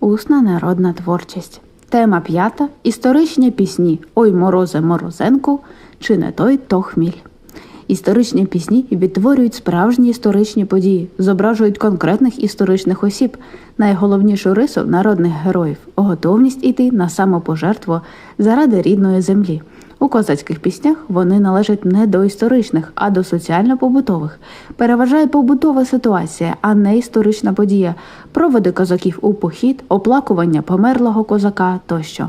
Усна народна творчість. Тема п'ята. Історичні пісні Ой морозе Морозенку чи не той то хміль. Історичні пісні відтворюють справжні історичні події, зображують конкретних історичних осіб, найголовнішу рису народних героїв готовність іти на самопожертву заради рідної землі. У козацьких піснях вони належать не до історичних, а до соціально-побутових. Переважає побутова ситуація, а не історична подія, проводи козаків у похід, оплакування померлого козака тощо.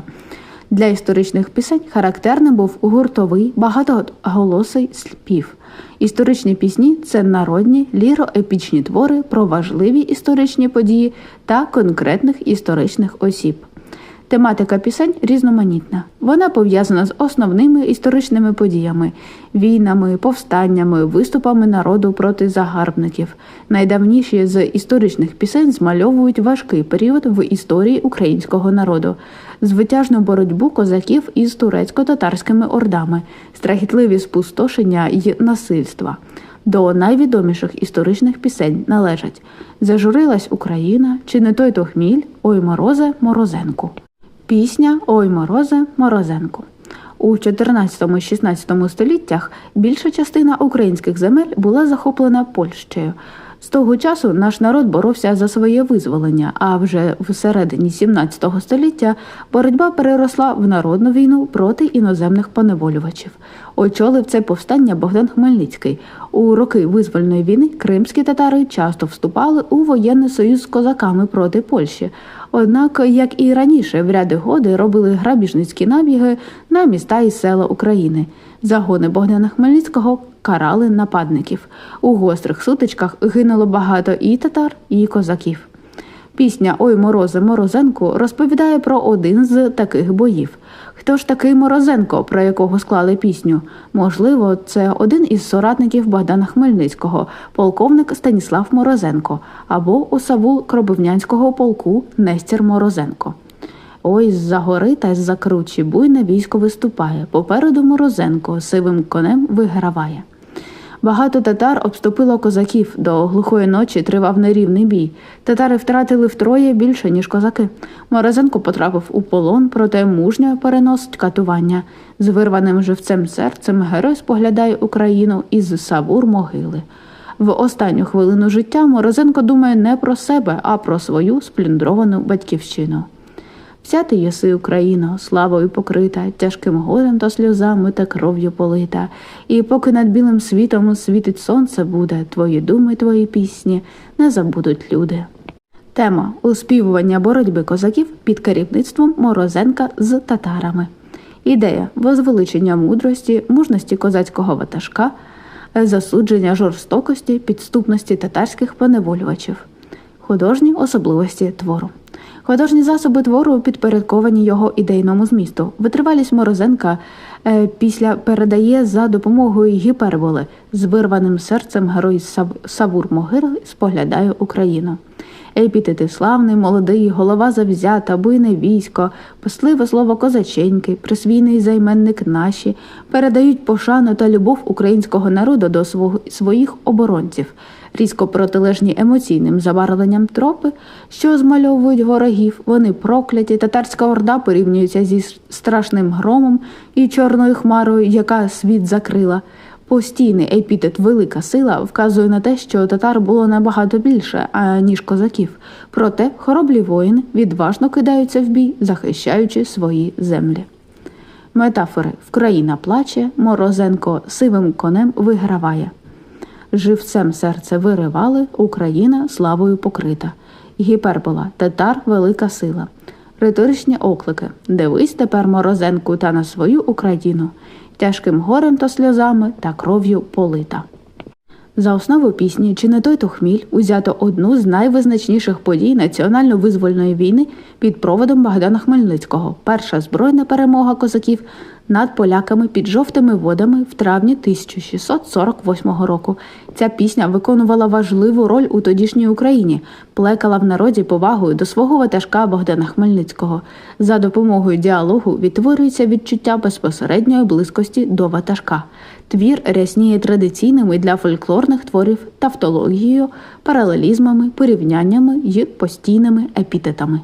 Для історичних пісень характерним був гуртовий багатоголосий спів. Історичні пісні це народні ліроепічні твори про важливі історичні події та конкретних історичних осіб. Тематика пісень різноманітна. Вона пов'язана з основними історичними подіями, війнами, повстаннями, виступами народу проти загарбників. Найдавніші з історичних пісень змальовують важкий період в історії українського народу, звитяжну боротьбу козаків із турецько-татарськими ордами, страхітливі спустошення й насильства. До найвідоміших історичних пісень належать Зажурилась Україна, чи не той то хміль, Ой морозе Морозенку. Пісня Ой морозе Морозенко. У 14-16 століттях більша частина українських земель була захоплена Польщею. З того часу наш народ боровся за своє визволення, а вже в середині 17 століття боротьба переросла в народну війну проти іноземних поневолювачів. Очолив це повстання Богдан Хмельницький. У роки визвольної війни кримські татари часто вступали у воєнний союз з козаками проти Польщі. Однак, як і раніше, в ряди годи робили грабіжницькі набіги на міста і села України. Загони Богдана Хмельницького карали нападників. У гострих сутичках гинуло багато і татар, і козаків. Пісня Ой морозе Морозенку розповідає про один з таких боїв. Хто ж такий Морозенко, про якого склали пісню? Можливо, це один із соратників Богдана Хмельницького, полковник Станіслав Морозенко, або усавул Кробивнянського полку Нестір Морозенко. Ой, з-за гори та з-за кручі буйне військо виступає. Попереду Морозенко сивим конем виграває. Багато татар обступило козаків. До глухої ночі тривав нерівний бій. Татари втратили втроє більше, ніж козаки. Морозенко потрапив у полон, проте мужньо переносить катування. З вирваним живцем серцем герой споглядає Україну із савур могили. В останню хвилину життя Морозенко думає не про себе, а про свою сплюндровану батьківщину. Вся ти єси Україно, славою покрита, тяжким горем та сльозами та кров'ю полита, і поки над білим світом світить сонце буде, твої думи, твої пісні не забудуть люди. Тема успівування боротьби козаків під керівництвом Морозенка з татарами. Ідея возвеличення мудрості, мужності козацького ватажка, засудження жорстокості, підступності татарських поневолювачів, художні особливості твору. Художні засоби твору підпорядковані його ідейному змісту. Витривалість Морозенка е, після передає за допомогою гіперболи з вирваним серцем герой Сав... Савур Могили споглядає Україну. Епітети славний, молодий, голова завзята, буйне військо, посливе слово козаченьки, присвійний займенник наші передають пошану та любов українського народу до свого... своїх оборонців різко протилежні емоційним забарвленням тропи, що змальовують ворогів, вони прокляті, татарська орда порівнюється зі страшним громом і чорною хмарою, яка світ закрила. Постійний епітет велика сила вказує на те, що татар було набагато більше, аніж козаків. Проте хороблі воїни відважно кидаються в бій, захищаючи свої землі. Метафори Вкраїна плаче, Морозенко сивим конем виграває живцем серце виривали, Україна славою покрита. Гіпербола, татар велика сила. Риторичні оклики Дивись тепер морозенку та на свою Україну, тяжким горем та сльозами та кров'ю полита. За основу пісні Чи не той то хміль узято одну з найвизначніших подій національно-визвольної війни під проводом Богдана Хмельницького. Перша збройна перемога козаків над поляками під жовтими водами в травні 1648 року. Ця пісня виконувала важливу роль у тодішній Україні, плекала в народі повагою до свого ватажка Богдана Хмельницького. За допомогою діалогу відтворюється відчуття безпосередньої близькості до ватажка. Твір рясніє традиційними для фольклорних творів тавтологією, паралелізмами, порівняннями й постійними епітетами.